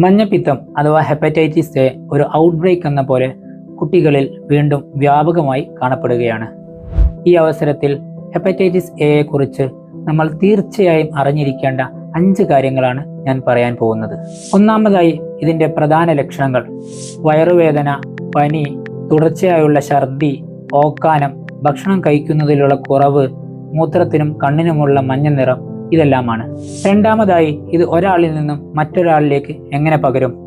മഞ്ഞപ്പിത്തം അഥവാ hepatitis A ഒരു ഔട്ട്ബ്രേക്ക് എന്ന പോലെ കുട്ടികളിൽ വീണ്ടും വ്യാപകമായി കാണപ്പെടുകയാണ്. ഈ അവസരത്തിൽ ഹെപ്പറ്റൈറ്റിസ് എയെ കുറിച്ച് നമ്മൾ തീർച്ചയായും അറിഞ്ഞിരിക്കേണ്ട അഞ്ച് കാര്യങ്ങളാണ് ഞാൻ പറയാൻ പോകുന്നത്. ഒന്നാമതായി ഇതിന്റെ പ്രധാന ലക്ഷണങ്ങൾ. വയറുവേദന പനി തുടർച്ചയായുള്ള ഛർദി ഓക്കാനം ഭക്ഷണം കഴിക്കുന്നതിലുള്ള കുറവ് മൂത്രത്തിനും കണ്ണിനുമുള്ള മഞ്ഞ നിറം ഇതെല്ലാമാണ്. രണ്ടാമതായി ഇത് ഒരാളിൽ നിന്നും മറ്റൊരാളിലേക്ക് എങ്ങനെ പകരും?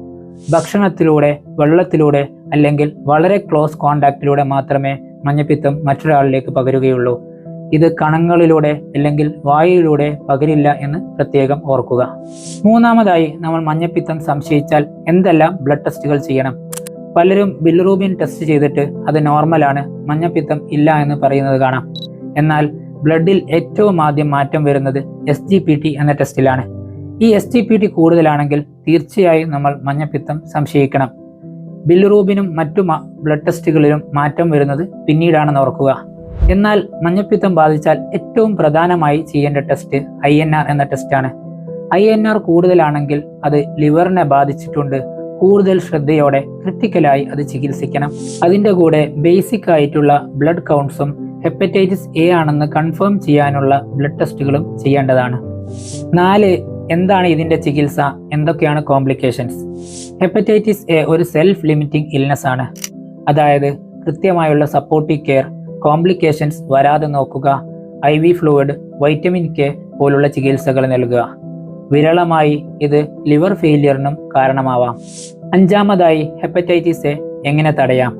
ഭക്ഷണത്തിലൂടെ വെള്ളത്തിലൂടെ അല്ലെങ്കിൽ വളരെ ക്ലോസ് കോണ്ടാക്റ്റിലൂടെ മാത്രമേ മഞ്ഞപ്പിത്തം മറ്റൊരാളിലേക്ക് പകരുകയുള്ളൂ. ഇത് കണങ്ങളിലൂടെ അല്ലെങ്കിൽ വായുവിലൂടെ പകരില്ല എന്ന് പ്രത്യേകം ഓർക്കുക. മൂന്നാമതായി നമ്മൾ മഞ്ഞപ്പിത്തം സംശയിച്ചാൽ എന്തെല്ലാം ബ്ലഡ് ടെസ്റ്റുകൾ ചെയ്യണം? പലരും ബില്ലുറൂബിൻ ടെസ്റ്റ് ചെയ്തിട്ട് അത് നോർമലാണ് മഞ്ഞപ്പിത്തം ഇല്ല എന്ന് പറയുന്നത് കാണാം. എന്നാൽ ബ്ലഡിൽ ഏറ്റവും ആദ്യം മാറ്റം വരുന്നത് എസ് ജി പി ടി എന്ന ടെസ്റ്റിലാണ് ഈ എസ് ജി പി ടി കൂടുതലാണെങ്കിൽ തീർച്ചയായും നമ്മൾ മഞ്ഞപ്പിത്തം സംശയിക്കണം. ബില്ലുറൂബിനും മറ്റു ബ്ലഡ് ടെസ്റ്റുകളിലും മാറ്റം വരുന്നത് പിന്നീടാണെന്ന് ഓർക്കുക. എന്നാൽ മഞ്ഞപ്പിത്തം ബാധിച്ചാൽ ഏറ്റവും പ്രധാനമായി ചെയ്യേണ്ട ടെസ്റ്റ് ഐ എൻ ആർ എന്ന ടെസ്റ്റാണ് ഐ എൻ ആർ കൂടുതലാണെങ്കിൽ അത് ലിവറിനെ ബാധിച്ചിട്ടുണ്ട്. കൂടുതൽ ശ്രദ്ധയോടെ ക്രിട്ടിക്കലായി അത് ചികിത്സിക്കണം. അതിന്റെ കൂടെ ബേസിക് ആയിട്ടുള്ള ബ്ലഡ് കൗണ്ട്സും ഹെപ്പറ്റൈറ്റിസ് എ ആണെന്ന് കൺഫേം ചെയ്യാനുള്ള ബ്ലഡ് ടെസ്റ്റുകളും ചെയ്യേണ്ടതാണ്. നാല് എന്താണ് ഇതിന്റെ ചികിത്സ? എന്തൊക്കെയാണ് കോംപ്ലിക്കേഷൻസ് ഹെപ്പറ്റൈറ്റിസ് എ ഒരു സെൽഫ് ലിമിറ്റിംഗ് ഇൽനെസ് ആണ്. അതായത് കൃത്യമായുള്ള സപ്പോർട്ടീവ് കെയർ കോംപ്ലിക്കേഷൻസ് വരാതെ നോക്കുക I V fluid vitamin K പോലുള്ള ചികിത്സകൾ നൽകുക. വിരളമായി ഇത് ലിവർ ഫെയിലിയറിനും കാരണമാവാം. അഞ്ചാമതായി ഹെപ്പറ്റൈറ്റിസ് എ എങ്ങനെ തടയാം?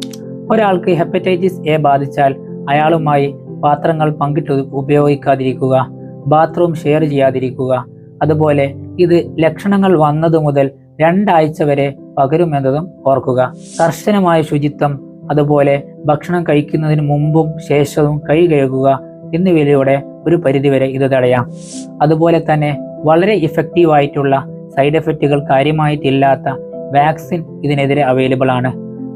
ഒരാൾക്ക് ഹെപ്പറ്റൈറ്റിസ് എ ബാധിച്ചാൽ അയാളുമായി പാത്രങ്ങൾ പങ്കിട്ട് ഉപയോഗിക്കാതിരിക്കുക ബാത്റൂം ഷെയർ ചെയ്യാതിരിക്കുക. അതുപോലെ ഇത് ലക്ഷണങ്ങൾ വന്നതു മുതൽ രണ്ടാഴ്ച വരെ പകരുമെന്നതും ഓർക്കുക. കർശനമായ ശുചിത്വം അതുപോലെ ഭക്ഷണം കഴിക്കുന്നതിന് മുമ്പും ശേഷവും കൈ കഴുകുക എന്നിവയിലൂടെ ഒരു പരിധിവരെ ഇത് തടയാം. അതുപോലെ തന്നെ വളരെ ഇഫക്റ്റീവ് ആയിട്ടുള്ള സൈഡ് എഫക്റ്റുകൾ കാര്യമായിട്ടില്ലാത്ത വാക്സിൻ ഇതിനെതിരെ അവൈലബിൾ ആണ്.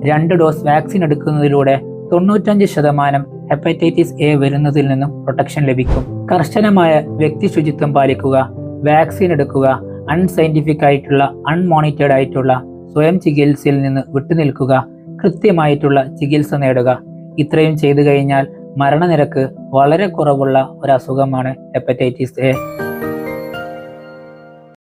രണ്ട് ഡോസ് വാക്സിൻ എടുക്കുന്നതിലൂടെ തൊണ്ണൂറ്റഞ്ച് ശതമാനം ഹെപ്പറ്റൈറ്റിസ് എ വരുന്നതിൽ നിന്നും പ്രൊട്ടക്ഷൻ ലഭിക്കും. കർശനമായ വ്യക്തി ശുചിത്വം പാലിക്കുക വാക്സിൻ എടുക്കുക അൺസയന്റിഫിക് ആയിട്ടുള്ള അൺമോണിറ്റേഡ് ആയിട്ടുള്ള സ്വയം ചികിത്സയിൽ നിന്ന് വിട്ടുനിൽക്കുക കൃത്യമായിട്ടുള്ള ചികിത്സ നേടുക. ഇത്രയും ചെയ്തു കഴിഞ്ഞാൽ മരണനിരക്ക് വളരെ കുറവുള്ള ഒരു അസുഖമാണ് ഹെപ്പറ്റൈറ്റിസ് എ.